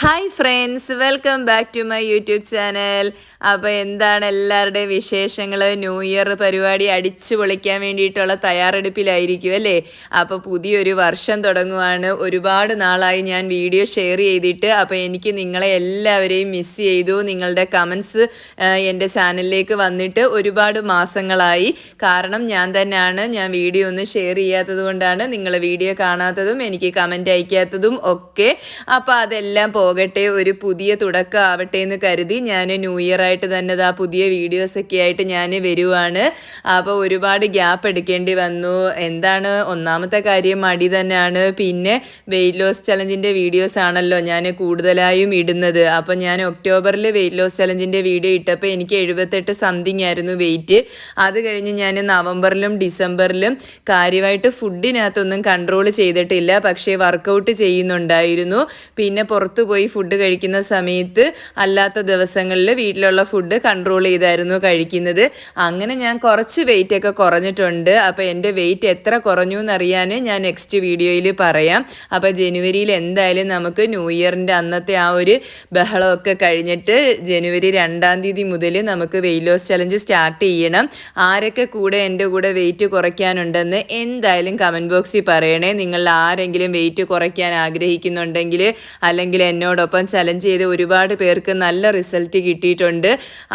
Hi friends welcome back to my YouTube channel അപ്പോൾ എന്താണ് എല്ലാവരുടെയും വിശേഷങ്ങൾ ന്യൂ ഇയർ പരിപാടി അടിച്ചു പൊളിക്കാൻ വേണ്ടിയിട്ടുള്ള തയ്യാറെടുപ്പിലായിരിക്കും അല്ലേ? അപ്പോൾ പുതിയൊരു വർഷം തുടങ്ങുവാണ്. ഒരുപാട് നാളായി ഞാൻ വീഡിയോ ഷെയർ ചെയ്തിട്ട്. അപ്പോൾ എനിക്ക് നിങ്ങളെ എല്ലാവരെയും മിസ് ചെയ്തു. നിങ്ങളുടെ കമൻസ് എന്റെ ചാനലിലേക്ക് വന്നിട്ട് ഒരുപാട് മാസങ്ങളായി. കാരണം ഞാൻ തന്നെയാണ്. ഞാൻ വീഡിയോ ഒന്നും ഷെയർ ചെയ്യാത്തത് കൊണ്ടാണ് നിങ്ങൾ വീഡിയോ കാണാത്തതും എനിക്ക് കമന്റ് അയക്കാത്തതും ഒക്കെ. അപ്പോൾ അതെല്ലാം പോകട്ടെ ഒരു പുതിയ തുടക്കം ആവട്ടെ എന്ന് കരുതി ഞാൻ ന്യൂ ഇയർ ആയിട്ട് തന്നെ ആ പുതിയ വീഡിയോസൊക്കെ ആയിട്ട് ഞാൻ വരുവാണ്. അപ്പോൾ ഒരുപാട് ഗ്യാപ്പ് എടുക്കേണ്ടി വന്നു. എന്താണ് ഒന്നാമത്തെ കാര്യം? മടി തന്നെയാണ്. പിന്നെ വെയിറ്റ് ലോസ് ചലഞ്ചിന്റെ വീഡിയോസ് ആണല്ലോ ഞാൻ കൂടുതലായും ഇടുന്നത്. അപ്പോൾ ഞാൻ ഒക്ടോബറിൽ വെയിറ്റ് ലോസ് ചലഞ്ചിന്റെ വീഡിയോ ഇട്ടപ്പോൾ എനിക്ക് എഴുപത്തെട്ട് സംതിങ് ആയിരുന്നു വെയിറ്റ് അത് കഴിഞ്ഞ് ഞാൻ നവംബറിലും ഡിസംബറിലും കാര്യമായിട്ട് ഫുഡിനകത്തൊന്നും കൺട്രോൾ ചെയ്തിട്ടില്ല. പക്ഷേ വർക്കൗട്ട് ചെയ്യുന്നുണ്ടായിരുന്നു. പിന്നെ പുറത്തു ഫുഡ് കഴിക്കുന്ന സമയത്ത് അല്ലാത്ത ദിവസങ്ങളിൽ വീട്ടിലുള്ള ഫുഡ് കൺട്രോൾ ചെയ്തായിരുന്നു കഴിക്കുന്നത്. അങ്ങനെ ഞാൻ കുറച്ച് വെയിറ്റ് ഒക്കെ കുറഞ്ഞിട്ടുണ്ട്. അപ്പോൾ എന്റെ വെയിറ്റ് എത്ര കുറഞ്ഞു എന്നറിയാൻ ഞാൻ നെക്സ്റ്റ് വീഡിയോയിൽ പറയാം. അപ്പോൾ ജനുവരിയിൽ എന്തായാലും നമുക്ക് ന്യൂ ഇയറിന്റെ അന്നത്തെ ആ ഒരു ബഹളമൊക്കെ കഴിഞ്ഞിട്ട് ജനുവരി രണ്ടാം തീയതി മുതൽ നമുക്ക് വെയിറ്റ് ലോസ് ചലഞ്ച് സ്റ്റാർട്ട് ചെയ്യണം. ആരൊക്കെ കൂടെ എന്റെ കൂടെ വെയിറ്റ് കുറയ്ക്കാനുണ്ടെന്ന് എന്തായാലും കമന്റ് ബോക്സിൽ പറയണേ. നിങ്ങൾ ആരെങ്കിലും വെയിറ്റ് കുറയ്ക്കാൻ ആഗ്രഹിക്കുന്നുണ്ടെങ്കിൽ അല്ലെങ്കിൽ എന്നോടൊപ്പം ചലഞ്ച് ചെയ്ത് ഒരുപാട് പേർക്ക് നല്ല റിസൾട്ട് കിട്ടിയിട്ടുണ്ട്.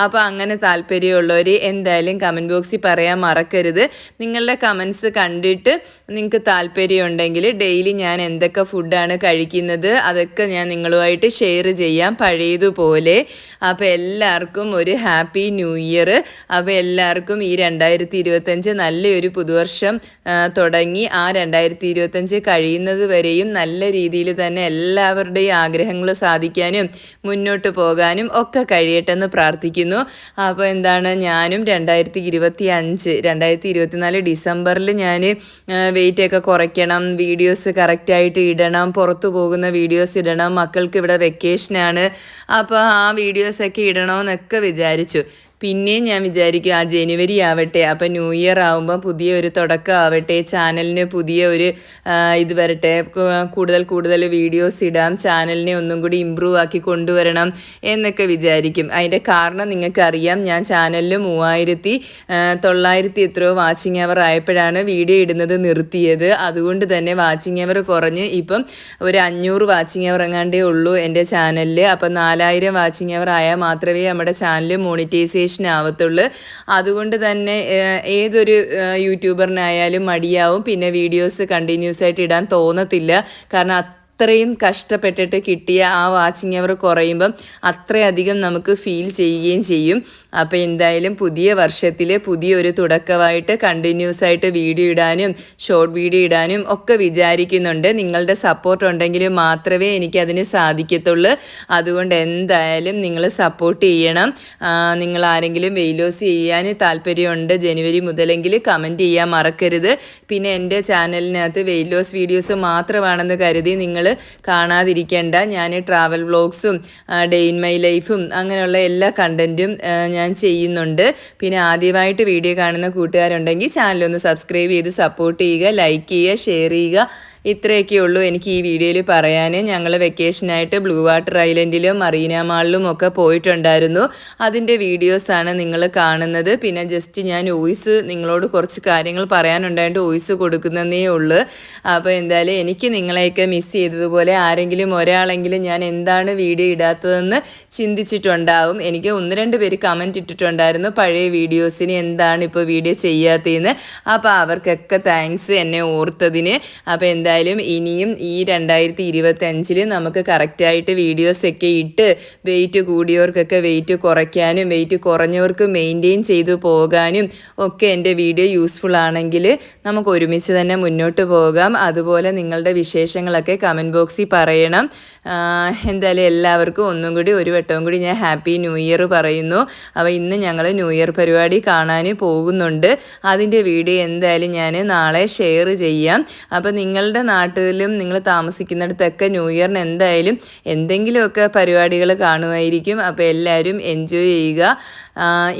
അപ്പോൾ അങ്ങനെ താല്പര്യമുള്ളവർ എന്തായാലും കമന്റ് ബോക്സിൽ പറയാൻ മറക്കരുത്. നിങ്ങളുടെ കമൻസ് കണ്ടിട്ട് നിങ്ങൾക്ക് താല്പര്യമുണ്ടെങ്കിൽ ഡെയിലി ഞാൻ എന്തൊക്കെ ഫുഡാണ് കഴിക്കുന്നത് അതൊക്കെ ഞാൻ നിങ്ങളുമായിട്ട് ഷെയർ ചെയ്യാം. പഴയതുപോലെ. അപ്പോൾ എല്ലാവർക്കും ഒരു ഹാപ്പി ന്യൂ ഇയർ അപ്പോൾ എല്ലാവർക്കും ഈ രണ്ടായിരത്തി ഇരുപത്തഞ്ച് നല്ലൊരു പുതുവർഷം തുടങ്ങി. ആ രണ്ടായിരത്തി ഇരുപത്തഞ്ച് കഴിയുന്നത് വരെയും നല്ല രീതിയിൽ തന്നെ എല്ലാവരുടെയും ആഗ്രഹങ്ങൾ സാധിക്കാനും മുന്നോട്ട് പോകാനും ഒക്കെ കഴിയട്ടെ എന്ന് പ്രാർത്ഥിക്കുന്നു. അപ്പോൾ എന്താണ് ഞാനും രണ്ടായിരത്തി ഇരുപത്തി അഞ്ച് രണ്ടായിരത്തി ഇരുപത്തിനാല് ഡിസംബറിൽ ഞാൻ വെയിറ്റൊക്കെ കുറയ്ക്കണം വീഡിയോസ് കറക്റ്റായിട്ട് ഇടണം പുറത്തു പോകുന്ന വീഡിയോസ് ഇടണം മക്കൾക്ക് ഇവിടെ വെക്കേഷനാണ് അപ്പോൾ ആ വീഡിയോസൊക്കെ ഇടണമെന്നൊക്കെ വിചാരിച്ചു. പിന്നെയും ഞാൻ വിചാരിക്കും ആ ജനുവരി ആവട്ടെ അപ്പം ന്യൂ ഇയർ ആവുമ്പോൾ പുതിയ ഒരു തുടക്കം ആവട്ടെ ചാനലിന് പുതിയ ഒരു ഇത് വരട്ടെ കൂടുതൽ കൂടുതൽ വീഡിയോസ് ഇടാം ചാനലിനെ ഒന്നും കൂടി ഇമ്പ്രൂവ് ആക്കി കൊണ്ടുവരണം എന്നൊക്കെ വിചാരിക്കും. അതിന്റെ കാരണം നിങ്ങൾക്കറിയാം ഞാൻ ചാനലിൽ മൂവായിരത്തി തൊള്ളായിരത്തി എത്രയോ വാച്ചിങ് അവർ ആയപ്പോഴാണ് വീഡിയോ ഇടുന്നത് നിർത്തിയത്. അതുകൊണ്ട് തന്നെ വാച്ചിങ് അവർ കുറഞ്ഞ് ഇപ്പം ഒരു അഞ്ഞൂറ് വാച്ചിങ് അവർ എങ്ങാണ്ടേ ഉള്ളൂ എന്റെ ചാനലിൽ അപ്പം നാലായിരം വാച്ചിങ് അവർ ആയാൽ മാത്രമേ നമ്മുടെ ചാനൽ മോണിറ്റൈസേഷൻ മോട്ടിവേഷൻ ആവത്തുള്ളൂ. അതുകൊണ്ട് തന്നെ ഏതൊരു യൂട്യൂബറിനായാലും മടിയാവും. പിന്നെ വീഡിയോസ് കണ്ടിന്യൂസ് ആയിട്ട് ഇടാൻ തോന്നത്തില്ല. കാരണം അത്രയും കഷ്ടപ്പെട്ടിട്ട് കിട്ടിയ ആ വാച്ചിങ് അവർ കുറയുമ്പം അത്രയധികം നമുക്ക് ഫീൽ ചെയ്യുകയും ചെയ്യും. അപ്പോൾ എന്തായാലും പുതിയ വർഷത്തിൽ പുതിയൊരു തുടക്കമായിട്ട് കണ്ടിന്യൂസ് ആയിട്ട് വീഡിയോ ഇടാനും ഷോർട്ട് വീഡിയോ ഇടാനും ഒക്കെ വിചാരിക്കുന്നുണ്ട്. നിങ്ങളുടെ സപ്പോർട്ട് ഉണ്ടെങ്കിൽ മാത്രമേ എനിക്കതിന് സാധിക്കത്തുള്ളൂ. അതുകൊണ്ട് എന്തായാലും നിങ്ങൾ സപ്പോർട്ട് ചെയ്യണം. നിങ്ങൾ ആരെങ്കിലും വെയിലോസ് ചെയ്യാൻ താല്പര്യമുണ്ട് ജനുവരി മുതലെങ്കിൽ കമന്റ് ചെയ്യാൻ മറക്കരുത്. പിന്നെ എന്റെ ചാനലിനകത്ത് വെയിലോസ് വീഡിയോസ് മാത്രമാണെന്ന് കരുതി നിങ്ങൾ കാണാതിരിക്കേണ്ട. ഞാൻ ട്രാവൽ വ്ളോഗ്സും ഡേ ഇൻ മൈ ലൈഫും അങ്ങനെയുള്ള എല്ലാ കണ്ടന്റും ഞാൻ ചെയ്യുന്നുണ്ട്. പിന്നെ ആദ്യമായിട്ട് വീഡിയോ കാണുന്ന കൂട്ടുകാരുണ്ടെങ്കിൽ ചാനലൊന്ന് സബ്സ്ക്രൈബ് ചെയ്ത് സപ്പോർട്ട് ചെയ്യുക ലൈക്ക് ചെയ്യുക ഷെയർ ചെയ്യുക. ഇത്രയൊക്കെ ഉള്ളൂ എനിക്ക് ഈ വീഡിയോയിൽ പറയാൻ. ഞങ്ങൾ വെക്കേഷനായിട്ട് ബ്ലൂ വാട്ടർ ഐലൻഡിലും മറീന മാളിലും ഒക്കെ പോയിട്ടുണ്ടായിരുന്നു. അതിന്റെ വീഡിയോസാണ് നിങ്ങൾ കാണുന്നത്. പിന്നെ ജസ്റ്റ് ഞാൻ വോയിസ് നിങ്ങളോട് കുറച്ച് കാര്യങ്ങൾ പറയാനുണ്ടായിട്ട് വോയിസ് കൊടുക്കുന്നതേ ഉള്ളൂ. അപ്പോൾ എന്തായാലും എനിക്ക് നിങ്ങളെയൊക്കെ മിസ് ചെയ്തതുപോലെ ആരെങ്കിലും ഒരാളെങ്കിലും ഞാൻ എന്താണ് വീഡിയോ ഇടാത്തതെന്ന് ചിന്തിച്ചിട്ടുണ്ടാവും. എനിക്ക് ഒന്ന് രണ്ട് പേര് കമന്റ് ഇട്ടിട്ടുണ്ടായിരുന്നു. പഴയ വീഡിയോസിന് എന്താണ് ഇപ്പോൾ വീഡിയോ ചെയ്യാത്തതെന്ന്. അപ്പോൾ അവർക്കൊക്കെ താങ്ക്സ് എന്നെ ഓർത്തതിന്. അപ്പോൾ എന്താ എന്തായാലും ഇനിയും ഈ രണ്ടായിരത്തി ഇരുപത്തി അഞ്ചിൽ നമുക്ക് കറക്റ്റായിട്ട് വീഡിയോസൊക്കെ ഇട്ട് വെയിറ്റ് കൂടിയവർക്കൊക്കെ വെയിറ്റ് കുറയ്ക്കാനും വെയിറ്റ് കുറഞ്ഞവർക്ക് മെയിന്റെയിൻ ചെയ്തു പോകാനും ഒക്കെ എന്റെ വീഡിയോ യൂസ്ഫുൾ ആണെങ്കിൽ നമുക്ക് ഒരുമിച്ച് തന്നെ മുന്നോട്ട് പോകാം. അതുപോലെ നിങ്ങളുടെ വിശേഷങ്ങളൊക്കെ കമന്റ് ബോക്സിൽ പറയണം. എന്തായാലും എല്ലാവർക്കും ഒന്നും കൂടി ഒരു വട്ടവും കൂടി ഞാൻ ഹാപ്പി ന്യൂ ഇയർ പറയുന്നു. അപ്പോൾ ഇന്ന് ഞങ്ങൾ ന്യൂ ഇയർ പരിപാടി കാണാൻ പോകുന്നുണ്ട്. അതിന്റെ വീഡിയോ എന്തായാലും ഞാൻ നാളെ ഷെയർ ചെയ്യാം. അപ്പോൾ നിങ്ങളുടെ നിങ്ങളുടെ നാട്ടിലും നിങ്ങൾ താമസിക്കുന്നിടത്തൊക്കെ ന്യൂ ഇയറിന് എന്തായാലും എന്തെങ്കിലുമൊക്കെ പരിപാടികൾ കാണുമായിരിക്കും. അപ്പോൾ എല്ലാവരും എൻജോയ് ചെയ്യുക.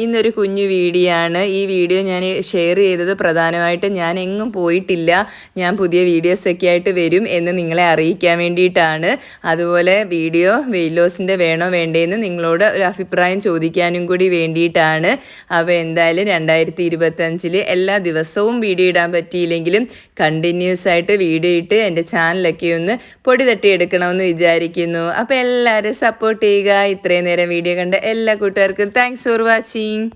ഇന്നൊരു കുഞ്ഞു വീഡിയോ ആണ് ഈ വീഡിയോ ഞാൻ ഷെയർ ചെയ്തത് പ്രധാനമായിട്ട് ഞാൻ എങ്ങും പോയിട്ടില്ല. ഞാൻ പുതിയ വീഡിയോസൊക്കെ ആയിട്ട് വരും എന്ന് നിങ്ങളെ അറിയിക്കാൻ വേണ്ടിയിട്ടാണ്. അതുപോലെ വീഡിയോ വെയിറ്റ് വേണോ വേണ്ടേന്ന് നിങ്ങളോട് ഒരു അഭിപ്രായം ചോദിക്കാനും കൂടി വേണ്ടിയിട്ടാണ്. അപ്പോൾ എന്തായാലും രണ്ടായിരത്തി ഇരുപത്തഞ്ചിൽ എല്ലാ ദിവസവും വീഡിയോ ഇടാൻ പറ്റിയില്ലെങ്കിലും കണ്ടിന്യൂസ് ആയിട്ട് വീഡിയോ ഇട്ട് എന്റെ ചാനലൊക്കെ ഒന്ന് പൊടി തട്ടിയെടുക്കണമെന്ന് വിചാരിക്കുന്നു. അപ്പോൾ എല്ലാവരും സപ്പോർട്ട് ചെയ്യുക. ഇത്രയും നേരം വീഡിയോ കണ്ട എല്ലാ കൂട്ടുകാർക്കും താങ്ക്സ് ഫോർ വാച്ചിങ്